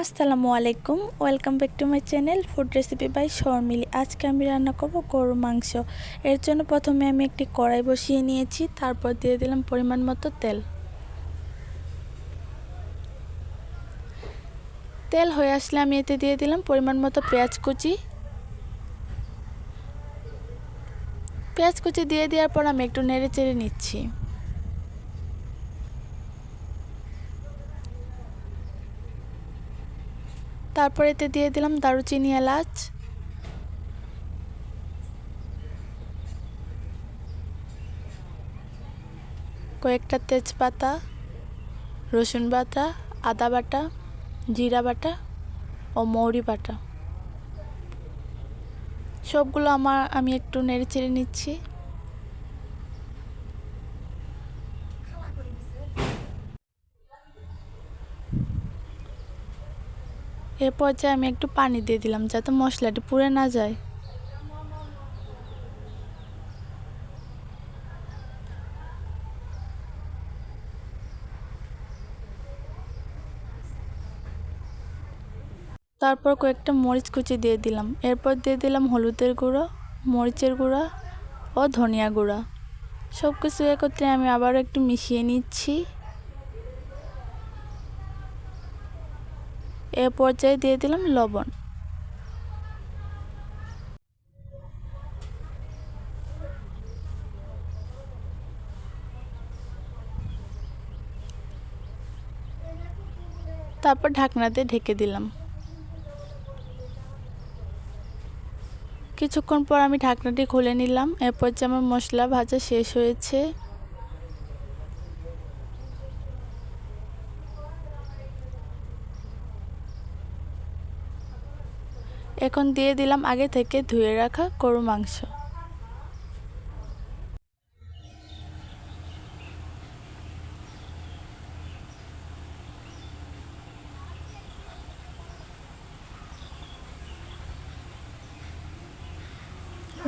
আসসালামু আলাইকুম, welcome back to my channel food recipe by Sharmili. আজকে আমি রান্না করব গরুর মাংস। এর জন্য প্রথমে আমি একটি কড়াই বসিয়ে নিয়েছি, তারপর দিয়ে দিলাম পরিমাণ মতো তেল। তেল হয়ে আসলে আমি এতে দিয়ে দিলাম পরিমাণ মতো পেঁয়াজ কুচি। পেঁয়াজ কুচি দিয়ে দেওয়ার পর আমি একটু নেড়ে চেড়ে নিচ্ছি। তারপর এতে দিয়ে দিলাম দারুচিনি এলাচ। কয়েকটা তেজপাতা, রসুন বাটা, আদা বাটা, জিরা বাটা ও মৌরি বাটা। সবগুলো আমার, আমি একটু নেড়ে চেড়ে নিচ্ছি। এ পর্যায়ে আমি একটু পানি দিয়ে দিলাম যাতে মশলাটি পুড়ে না যায়। তারপর কয়েকটা মরিচ কুচি দিয়ে দিলাম। এরপর দিয়ে দিলাম হলুদের গুঁড়ো, মরিচের গুঁড়া ও ধনিয়া গুঁড়া। সব কিছু একত্রে আমি আবারও একটু মিশিয়ে নিচ্ছি। এ পর্যায়ে দিয়ে দিলাম লবণ। তারপর ঢাকনাতে ঢেকে দিলাম। কিছুক্ষণ পর আমি ঢাকনাটি খুলে নিলাম। এরপর যে আমার মশলা ভাজা শেষ হয়েছে এখন দিয়ে দিলাম আগে থেকে ধুয়ে রাখা গরু মাংস।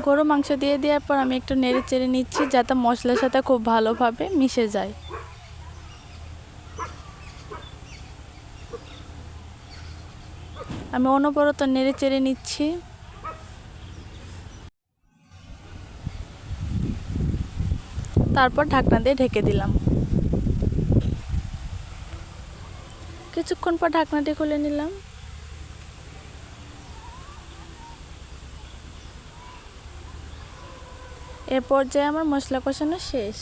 গরু মাংস দিয়ে দেওয়ার পর আমি একটু নেড়ে চেড়ে নিচ্ছি যাতে মশলার সাথে খুব ভালোভাবে মিশে যায়। আমি অনবরত নেড়ে চেড়ে নিচ্ছি। তারপর ঢাকনা দিয়ে ঢেকে দিলাম। কিছুক্ষণ পর ঢাকনাটি খুলে নিলাম। এ পর্যায়ে আমার মশলা কষানো শেষ।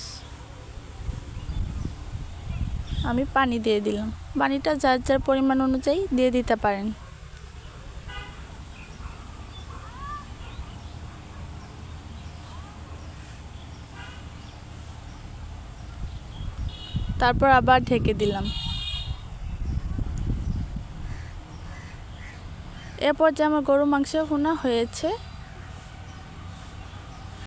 আমি পানি দিয়ে দিলাম। পানিটা যার যার পরিমাণ অনুযায়ী দিয়ে দিতে পারেন। তারপর আবার ঢেকে দিলাম। এরপর যে আমার গরু মাংস ভুনা হয়েছে